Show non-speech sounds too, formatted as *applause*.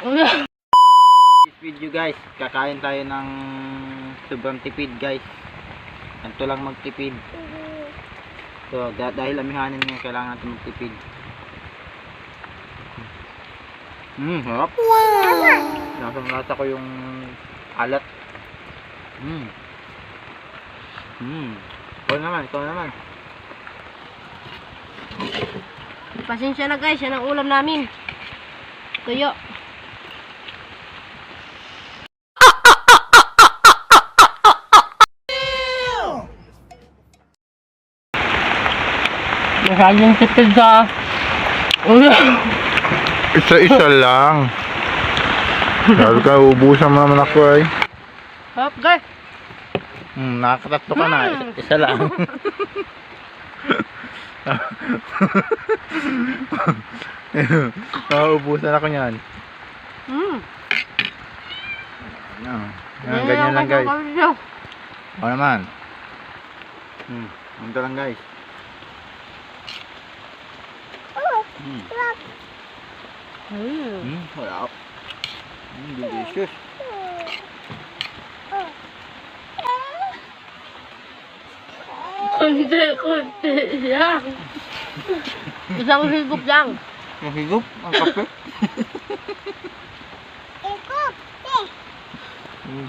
This video guys, kakain tayo ng sobrang tipid guys. Ganito lang magtipid. So, da- dahil amihanin ngayon, kailangan natin magtipid. Mmm, harap. Wow! Lasang lasa ko yung alat. Mmm. Mmm. Ikaw naman, ikaw naman. Pasensya na guys, yan ang ulam namin. Tuyo. Masyadong tipid sa ulam. Isa-isa lang. Sabi ka, ubusan mo naman ako ay. Hop guys. Hmm, nakakatatlo ka na. Isa, isa lang. *laughs* Nauubusan ako niyan. Hmm. Ano? Yan, ganyan lang guys. guys. O naman. Hmm, ganito lang guys. Hmm, Hmm. hmm, wala. Hmm, delicious. Kunti, kunti lang. Isang higop lang. Mahigop ang kape. Hmm.